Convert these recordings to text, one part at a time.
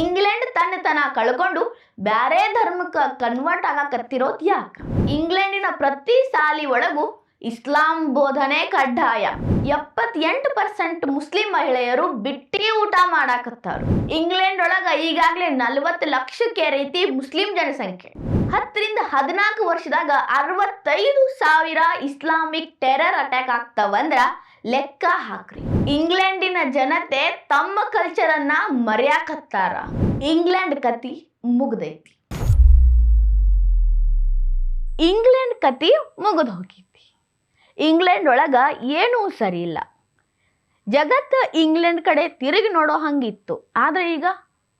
England ತನ್ನ ತನ ಕಳ್ಕೊಂಡು ಬ್ಯಾರೆ ಧರ್ಮಕ್ಕೆ ಕನ್ವರ್ಟ್ ಆಗಕತ್ತಿರೋದು ಯಾಕ ಇಂಗ್ಲೆಂಡಿನ ಪ್ರತಿ ಸಾಲಿ ಒಳಗೂ ಇಸ್ಲಾಂ ಬೋಧನೆ ಕಡ್ಡಾಯ. ಎಪ್ಪತ್ತೆಂಟು ಪರ್ಸೆಂಟ್ ಮುಸ್ಲಿಂ ಮಹಿಳೆಯರು ಬಿಟ್ಟಿ ಊಟ ಮಾಡಾಕತ್ತಾರು. ಇಂಗ್ಲೆಂಡ್ ಒಳಗ ಈಗಾಗಲೇ ನಲವತ್ತು ಲಕ್ಷಕ್ಕೆ ರೀತಿ ಮುಸ್ಲಿಂ ಜನಸಂಖ್ಯೆ. ಹತ್ತರಿಂದ ಹದಿನಾಲ್ಕು ವರ್ಷದಾಗ ಅರವತ್ತೈದು ಸಾವಿರ ಇಸ್ಲಾಮಿಕ್ ಟೆರರ್ ಅಟ್ಯಾಕ್ ಆಗ್ತಾವಂದ್ರ ಲೆಕ್ಕ ಹಾಕ್ರಿ. ಇಂಗ್ಲೆಂಡಿನ ಜನತೆ ತಮ್ಮ ಕಲ್ಚರ್ ಅನ್ನ ಮರ್ಯಾಕತ್ತಾರ. ಇಂಗ್ಲೆಂಡ್ ಕತಿ ಮುಗ್ದೈತಿ. ಇಂಗ್ಲೆಂಡ್ ಕತಿ ಮುಗಿದು ಹೋಗೈತಿ ಇಂಗ್ಲೆಂಡ್ ಒಳಗ ಏನೂ ಸರಿ ಇಲ್ಲ. ಜಗತ್ತು ಇಂಗ್ಲೆಂಡ್ ಕಡೆ ತಿರುಗಿ ನೋಡೋ ಹಂಗಿತ್ತು. ಆದ್ರೆ ಈಗ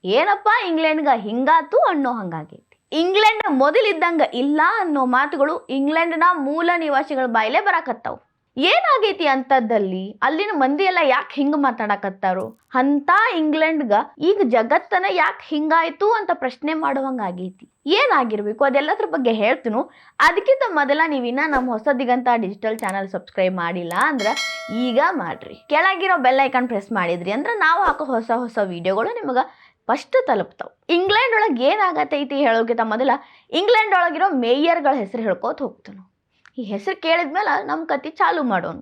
ಏನಪ್ಪ ಇಂಗ್ಲೆಂಡ್ಗ ಹಿಂಗಾತು ಅನ್ನೋ ಹಂಗಾಗೈತಿ. ಇಂಗ್ಲೆಂಡ್ ಮೊದಲಿದ್ದಂಗ ಇಲ್ಲ ಅನ್ನೋ ಮಾತುಗಳು ಇಂಗ್ಲೆಂಡ್ನ ಮೂಲ ನಿವಾಸಿಗಳ ಬಾಯಿಲೆ ಬರಾಕತ್ತಾವು. ಏನಾಗೈತಿ ಅಂತದ್ದಲ್ಲಿ ಅಲ್ಲಿನ ಮಂದಿ ಎಲ್ಲ ಯಾಕೆ ಹಿಂಗ ಮಾತಾಡಕತ್ತಾರು? ಅಂತ ಇಂಗ್ಲೆಂಡ್ಗ ಈಗ ಜಗತ್ತನ ಯಾಕೆ ಹಿಂಗಾಯ್ತು ಅಂತ ಪ್ರಶ್ನೆ ಮಾಡುವಂಗಾಗೈತಿ. ಏನಾಗಿರ್ಬೇಕು? ಅದೆಲ್ಲದ್ರ ಬಗ್ಗೆ ಹೇಳ್ತೀನು. ಅದಕ್ಕಿಂತ ಮೊದಲ ನೀವಿನ್ನ ನಮ್ಮ ಹೊಸದಿಗಂತ ಡಿಜಿಟಲ್ ಚಾನಲ್ ಸಬ್ಸ್ಕ್ರೈಬ್ ಮಾಡಿಲ್ಲ ಅಂದ್ರೆ ಈಗ ಮಾಡ್ರಿ. ಕೆಳಗಿರೋ ಬೆಲ್ ಐಕಾನ್ ಪ್ರೆಸ್ ಮಾಡಿದ್ರಿ ಅಂದ್ರೆ ನಾವು ಹಾಕೋ ಹೊಸ ಹೊಸ ವಿಡಿಯೋಗಳು ನಿಮಗೆ ಫಸ್ಟ್ ತಲುಪ್ತಾವೆ. ಇಂಗ್ಲೆಂಡ್ ಒಳಗೆ ಏನಾಗತೈತಿ ಹೇಳೋಕ್ಕಿಂತ ಮೊದಲ ಇಂಗ್ಲೆಂಡ್ ಒಳಗಿರೋ ಮೇಯರ್ಗಳ ಹೆಸರು ಹೇಳ್ಕೋತ ಹೋಗ್ತಾನು. ಈ ಹೆಸರು ಕೇಳಿದ್ಮೇಲೆ ನಮ್ಮ ಕತೆ ಚಾಲು ಮಾಡೋಣ.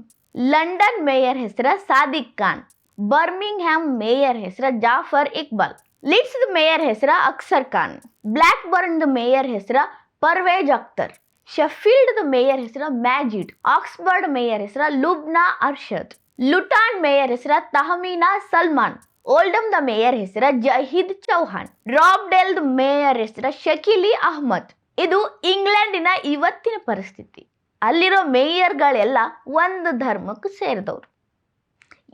ಲಂಡನ್ ಮೇಯರ್ ಹೆಸರ Sadiq Khan Birmingham mayor ಹೆಸರ ಜಾಫರ್ ಇಕ್ಬಾಲ್ ಲಿಡ್ಸ್ ಮೇಯರ್ ಹೆಸರ Aksar Khan Blackburn mayor ಹೆಸರ ಪರ್ವೇಜ್ ಅಖ್ತರ್ ಶೆಫೀಲ್ಡ್ ಮೇಯರ್ ಹೆಸರ ಮ್ಯಾಜಿಡ್, ಆಕ್ಸ್ಫರ್ಡ್ ಮೇಯರ್ ಹೆಸರ ಲುಬ್ನಾ ಅರ್ಷದ್, ಲುಟಾನ್ ಮೇಯರ್ ಹೆಸರ ತಹಮೀನಾ ಸಲ್ಮಾನ್ ಓಲ್ಡಮ್ ದ ಮೇಯರ್ ಹೆಸರ ಜಹೀದ್ ಚೌಹಾನ್ ರಾಬ್ಡೆಲ್ ಮೇಯರ್ ಹೆಸರ ಶಕೀಲಿ ಅಹ್ಮದ್. ಇದು ಇಂಗ್ಲೆಂಡಿನ ಇವತ್ತಿನ ಪರಿಸ್ಥಿತಿ. ಅಲ್ಲಿರೋ ಮೇಯರ್ಗಳೆಲ್ಲ ಒಂದು ಧರ್ಮಕ್ಕೆ ಸೇರಿದವ್ರು.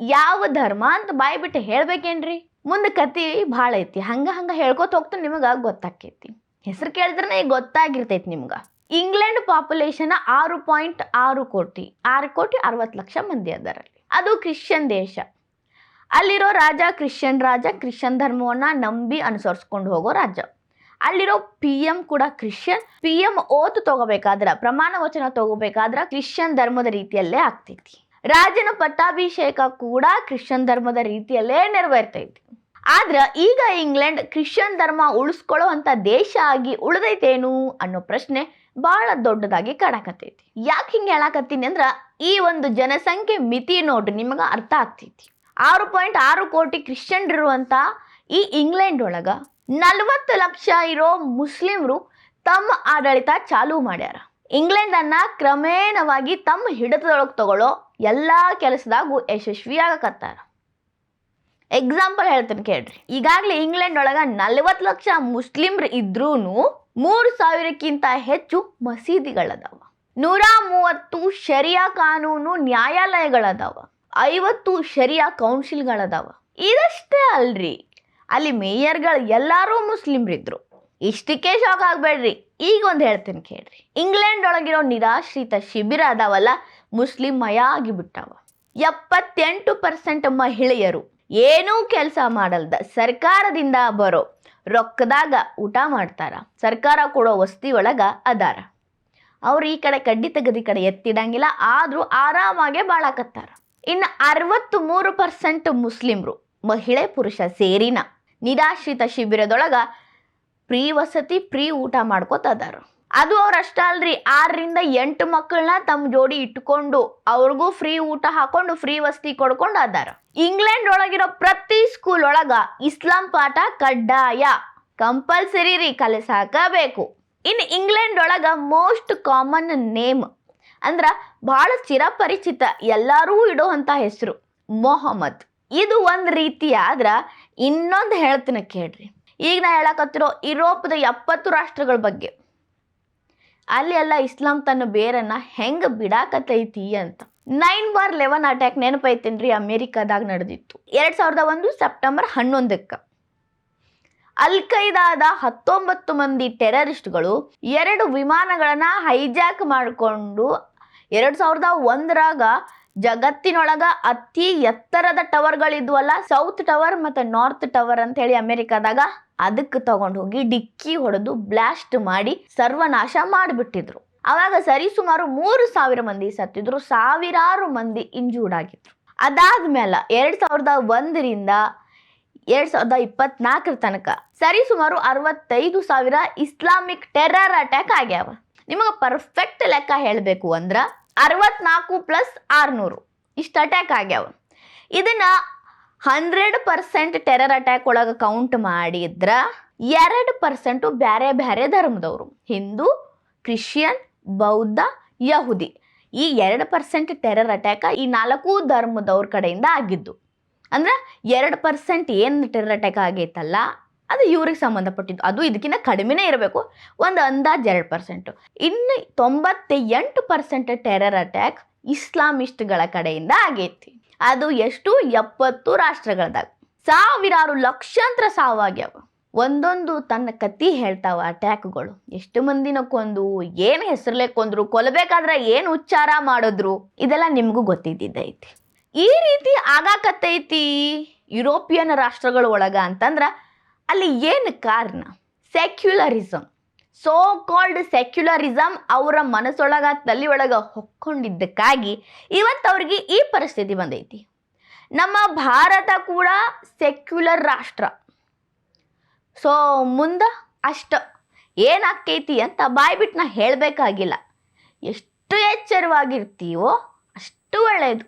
ಯಾವ ಧರ್ಮ ಅಂತ ಬಾಯ್ಬಿಟ್ಟು ಹೇಳ್ಬೇಕೇನ್ರಿ? ಮುಂದೆ ಕತಿ ಭಾಳ ಐತಿ. ಹಂಗ ಹಂಗ ಹೇಳ್ಕೊತ ಹೋಗ್ತಾ ನಿಮಗೆ ಗೊತ್ತಾಕೈತಿ. ಹೆಸರು ಕೇಳಿದ್ರೆ ಗೊತ್ತಾಗಿರ್ತೈತಿ ನಿಮ್ಗೆ. ಇಂಗ್ಲೆಂಡ್ ಪಾಪ್ಯುಲೇಷನ್ ಆರು ಪಾಯಿಂಟ್ ಆರು ಕೋಟಿ ಆರು ಕೋಟಿ ಅರವತ್ತು ಲಕ್ಷ ಮಂದಿ ಅದರಲ್ಲಿ. ಅದು ಕ್ರಿಶ್ಚಿಯನ್ ದೇಶ. ಅಲ್ಲಿರೋ ರಾಜ ಕ್ರಿಶ್ಚಿಯನ್ ರಾಜ, ಕ್ರಿಶ್ಚಿಯನ್ ಧರ್ಮವನ್ನ ನಂಬಿ ಅನುಸರಿಸ್ಕೊಂಡು ಹೋಗೋ ರಾಜ್ಯ ಅಲ್ಲಿರೋ ಪಿ ಎಂ ಕೂಡ ಕ್ರಿಶ್ಚಿಯನ್ ಪಿ ಎಂ ಓತು ತಗೋಬೇಕಾದ್ರ, ಪ್ರಮಾಣ ವಚನ ತಗೋಬೇಕಾದ್ರ ಕ್ರಿಶ್ಚಿಯನ್ ಧರ್ಮದ ರೀತಿಯಲ್ಲೇ ಆಗ್ತೈತಿ. ರಾಜನ ಪಟ್ಟಾಭಿಷೇಕ ಕೂಡ ಕ್ರಿಶ್ಚಿಯನ್ ಧರ್ಮದ ರೀತಿಯಲ್ಲೇ ನೆರವೇರ್ತೈತಿ. ಆದ್ರ ಈಗ ಇಂಗ್ಲೆಂಡ್ ಕ್ರಿಶ್ಚಿಯನ್ ಧರ್ಮ ಉಳಿಸ್ಕೊಳ್ಳೋ ಅಂತ ದೇಶ ಆಗಿ ಉಳಿದೈತೇನು ಅನ್ನೋ ಪ್ರಶ್ನೆ ಬಹಳ ದೊಡ್ಡದಾಗಿ ಕಾಣಕತ್ತೈತಿ. ಯಾಕೆ ಹಿಂಗೆ ಹೇಳಕತ್ತೀನಿ ಅಂದ್ರ, ಈ ಒಂದು ಜನಸಂಖ್ಯೆ ಮಿತಿ ನೋಡ್ರಿ ನಿಮಗೆ ಅರ್ಥ ಆಗ್ತೈತಿ. ಆರು ಪಾಯಿಂಟ್ ಆರು ಕೋಟಿ ಕ್ರಿಶ್ಚಿಯನ್ ಇರುವಂತ ಈ ಇಂಗ್ಲೆಂಡ್ ಒಳಗ ನಲವತ್ತು ಲಕ್ಷ ಇರೋ ಮುಸ್ಲಿಮ್ರು ತಮ್ಮ ಆಡಳಿತ ಚಾಲೂ ಮಾಡ್ಯಾರ. ಇಂಗ್ಲೆಂಡ್ ಅನ್ನ ಕ್ರಮೇಣವಾಗಿ ತಮ್ಮ ಹಿಡಿತದೊಳಗೆ ತಗೊಳ್ಳೋ ಎಲ್ಲ ಕೆಲಸದಾಗೂ ಯಶಸ್ವಿಯಾಗಕತ್ತಾರ. ಎಕ್ಸಾಂಪಲ್ ಹೇಳ್ತೀನಿ ಕೇಳ್ರಿ. ಈಗಾಗಲೇ ಇಂಗ್ಲೆಂಡ್ ಒಳಗ ನಲವತ್ತು ಲಕ್ಷ ಮುಸ್ಲಿಮ್ರು ಇದ್ರೂ ಮೂರು ಸಾವಿರಕ್ಕಿಂತ ಹೆಚ್ಚು ಮಸೀದಿಗಳದಾವ. ನೂರ ಮೂವತ್ತು ಶರಿಯಾ ಕಾನೂನು ನ್ಯಾಯಾಲಯಗಳದಾವ. ಐವತ್ತು ಶರಿಯಾ ಕೌನ್ಸಿಲ್ಗಳದಾವ. ಇದಷ್ಟೇ ಅಲ್ರಿ. ಅಲ್ಲಿ ಮೇಯರ್ಗಳು ಎಲ್ಲರೂ ಮುಸ್ಲಿಮ್ರಿದ್ರು. ಇಷ್ಟಕ್ಕೆ ಶಾಕ್ ಆಗಬೇಡ್ರಿ. ಈಗ ಒಂದು ಹೇಳ್ತೀನಿ ಕೇಳ್ರಿ. ಇಂಗ್ಲೆಂಡ್ ಒಳಗಿರೋ ನಿರಾಶ್ರಿತ ಶಿಬಿರ ಅದಾವಲ್ಲ ಮುಸ್ಲಿಂ ಮಯ ಆಗಿಬಿಟ್ಟಾವ. ಎಪ್ಪತ್ತೆಂಟು ಪರ್ಸೆಂಟ್ ಮಹಿಳೆಯರು ಏನೂ ಕೆಲಸ ಮಾಡಲ್ದ ಸರ್ಕಾರದಿಂದ ಬರೋ ರೊಕ್ಕದಾಗ ಊಟ ಮಾಡ್ತಾರ. ಸರ್ಕಾರ ಕೊಡೋ ವಸ್ತಿ ಒಳಗ ಅದಾರ. ಅವ್ರು ಈ ಕಡೆ ಕಡ್ಡಿ ತೆಗೆದ ಕಡೆ ಎತ್ತಿಡಂಗಿಲ್ಲ, ಆದರೂ ಆರಾಮಾಗೆ ಬಾಳಾಕತ್ತಾರ. ಇನ್ನು ಅರವತ್ತು ಮೂರು ಪರ್ಸೆಂಟ್ ಮುಸ್ಲಿಮ್ರು ಮಹಿಳೆ ಪುರುಷ ಸೇರಿನ ನಿರಾಶ್ರಿತ ಶಿಬಿರದೊಳಗ ಪ್ರೀ ವಸತಿ ಪ್ರೀ ಊಟ ಮಾಡ್ಕೋತ ಅದಾರ ಅದು ಅಷ್ಟೇ ಅಲ್ರಿ. ಆರರಿಂದ ಎಂಟು ಮಕ್ಕಳನ್ನ ತಮ್ಮ ಜೋಡಿ ಇಟ್ಕೊಂಡು ಅವ್ರಿಗೂ ಫ್ರೀ ಊಟ ಹಾಕೊಂಡು ಫ್ರೀ ವಸತಿ ಕೊಡ್ಕೊಂಡು ಅದಾರ. ಇಂಗ್ಲೆಂಡ್ ಒಳಗಿರೋ ಪ್ರತಿ ಸ್ಕೂಲ್ ಒಳಗ ಇಸ್ಲಾಂ ಪಾಠ ಕಡ್ಡಾಯ. ಕಂಪಲ್ಸರಿ ರೀ ಕಲಿಸಾಕಬೇಕು ಇನ್ನು ಇಂಗ್ಲೆಂಡ್ ಒಳಗ ಮೋಸ್ಟ್ ಕಾಮನ್ ನೇಮ್. ಅಂದ್ರ ಬಹಳ ಚಿರಪರಿಚಿತ ಎಲ್ಲರೂ ಇಡುವಂತ ಹೆಸರು ಮೊಹಮ್ಮದ್. ಇದು ಒಂದು ರೀತಿ ಆದ್ರ ಇನ್ನೊಂದು ಹೇಳ್ತೀನಿ ಕೇಳ್ರಿ. ಈಗ ನಾ ಹೇಳಕತ್ತಿರೋ ಯುರೋಪದ ಎಪ್ಪತ್ತು ರಾಷ್ಟ್ರಗಳ ಬಗ್ಗೆ. ಅಲ್ಲಿ ಎಲ್ಲ ಇಸ್ಲಾಂ ತನ್ನ ಬೇರನ್ನ ಹೆಂಗೆ ಬಿಡಾಕತೈತಿ ಅಂತ. ನೈನ್ ಬಾರ್ ಲೆವೆನ್ ಅಟ್ಯಾಕ್ ನೆನಪೈತೇನ್ರಿ ಅಮೇರಿಕಾದಾಗ ನಡೆದಿತ್ತು. ಎರಡ್ ಸಾವಿರದ ಒಂದು ಸೆಪ್ಟೆಂಬರ್ ಹನ್ನೊಂದಕ್ಕೆ. ಅಲ್ ಖೈದಾದ ಹತ್ತೊಂಬತ್ತು ಮಂದಿ ಟೆರರಿಸ್ಟ್ಗಳು ಎರಡು ವಿಮಾನಗಳನ್ನ ಹೈಜಾಕ್ ಮಾಡಿಕೊಂಡು ಎರಡು ಸಾವಿರದ ಒಂದರಾಗ ಜಗತ್ತಿನೊಳಗ ಅತಿ ಎತ್ತರದ ಟವರ್ಗಳಿದ್ವಲ್ಲ ಸೌತ್ ಟವರ್ ಮತ್ತು ನಾರ್ತ್ ಟವರ್ ಅಂತ ಹೇಳಿ ಅಮೆರಿಕಾದಾಗ ಅದಕ್ಕೆ ತಗೊಂಡು ಹೋಗಿ ಡಿಕ್ಕಿ ಹೊಡೆದು ಬ್ಲಾಸ್ಟ್ ಮಾಡಿ ಸರ್ವನಾಶ ಮಾಡಿಬಿಟ್ಟಿದ್ರು. ಅವಾಗ ಸರಿಸುಮಾರು ಮೂರು ಸಾವಿರ ಮಂದಿ ಸತ್ತಿದ್ರು, ಸಾವಿರಾರು ಮಂದಿ ಇಂಜೂರ್ಡ್ ಆಗಿದ್ರು. ಅದಾದ್ಮೇಲೆ ಎರಡ್ ಸಾವಿರದ ಒಂದರಿಂದ ಎರಡ್ ಸಾವಿರದ ಇಪ್ಪತ್ನಾಲ್ಕರ ತನಕ ಸರಿ ಸುಮಾರು ಅರವತ್ತೈದು ಸಾವಿರ ಇಸ್ಲಾಮಿಕ್ ಟೆರರ್ ಅಟ್ಯಾಕ್ ಆಗ್ಯಾವ. ನಿಮಗೆ ಪರ್ಫೆಕ್ಟ್ ಲೆಕ್ಕ ಹೇಳಬೇಕು ಅಂದ್ರ ಅರವತ್ನಾಲ್ಕು ಪ್ಲಸ್ ಆರುನೂರು. ಇಷ್ಟು ಅಟ್ಯಾಕ್ ಆಗ್ಯಾವ. ಇದನ್ನ ಹಂಡ್ರೆಡ್ ಪರ್ಸೆಂಟ್ ಟೆರರ್ ಅಟ್ಯಾಕ್ ಒಳಗೆ ಕೌಂಟ್ ಮಾಡಿದ್ರ ಎರಡು ಪರ್ಸೆಂಟು ಬ್ಯಾರೆ ಬ್ಯಾರೆ ಧರ್ಮದವರು. ಹಿಂದೂ, ಕ್ರಿಶ್ಚಿಯನ್, ಬೌದ್ಧ, ಯಹುದಿ. ಈ ಎರಡು ಪರ್ಸೆಂಟ್ ಟೆರರ್ ಅಟ್ಯಾಕ್ ಈ ನಾಲ್ಕು ಧರ್ಮದವ್ರ ಕಡೆಯಿಂದ ಆಗಿದ್ದು. ಅಂದ್ರೆ ಎರಡು ಪರ್ಸೆಂಟ್ ಏನು ಟೆರರ್ ಅಟ್ಯಾಕ್ ಆಗೈತಲ್ಲ ಅದು ಇವ್ರಿಗೆ ಸಂಬಂಧಪಟ್ಟಿದ್ದು. ಅದು ಇದಕ್ಕಿಂತ ಕಡಿಮೆನೇ ಇರಬೇಕು. ಒಂದು ಅಂದಾಜು ಎರಡು ಪರ್ಸೆಂಟು ಇನ್ನು ತೊಂಬತ್ತ ಎಂಟು ಪರ್ಸೆಂಟ್ ಟೆರರ್ ಅಟ್ಯಾಕ್ ಇಸ್ಲಾಮಿಸ್ಟ್ಗಳ ಕಡೆಯಿಂದ ಆಗೈತಿ. ಅದು ಎಷ್ಟು? ಎಪ್ಪತ್ತು ರಾಷ್ಟ್ರಗಳದಾಗ. ಸಾವಿರಾರು ಲಕ್ಷಾಂತರ ಸಾವಾಗ್ಯಾವ. ಒಂದೊಂದು ತನ್ನ ಕತಿ ಹೇಳ್ತಾವ ಅಟ್ಯಾಕ್ಗಳು ಎಷ್ಟು ಮಂದಿನ ಕೊಂದು ಏನು ಹೆಸರಲ್ಲೇ ಕೊಂದ್ರು ಕೊಲ್ಲಬೇಕಾದ್ರೆ ಏನು ಉಚ್ಚಾರ ಮಾಡಿದ್ರು, ಇದೆಲ್ಲ ನಿಮಗೂ ಗೊತ್ತಿದ್ದೈತಿ ಈ ರೀತಿ ಆಗಾಕತ್ತೈತಿ ಯುರೋಪಿಯನ್ ರಾಷ್ಟ್ರಗಳ ಒಳಗ ಅಂತಂದ್ರ ಅಲ್ಲಿ ಏನು ಕಾರಣ? ಸೆಕ್ಯುಲರಿಸಮ್ ಸೋ ಕಾಲ್ಡ್ ಸೆಕ್ಯುಲರಿಸಮ್ ಅವರ ಮನಸ್ಸೊಳಗ ತಲೆ ಒಳಗ ಹೊಕ್ಕೊಂಡಿದ್ದಕ್ಕಾಗಿ ಇವತ್ತು ಅವ್ರಿಗೆ ಈ ಪರಿಸ್ಥಿತಿ ಬಂದೈತಿ. ನಮ್ಮ ಭಾರತ ಕೂಡ ಸೆಕ್ಯುಲರ್ ರಾಷ್ಟ್ರ. ಸೊ ಮುಂದೆ ಅಷ್ಟ ಏನಾಕೈತಿ ಅಂತ ಬಾಯ್ಬಿಟ್ಟು ನಾ ಹೇಳಬೇಕಾಗಿಲ್ಲ. ಎಷ್ಟು ಎಚ್ಚರವಾಗಿರ್ತೀವೋ ಅಷ್ಟು ಒಳ್ಳೆಯದು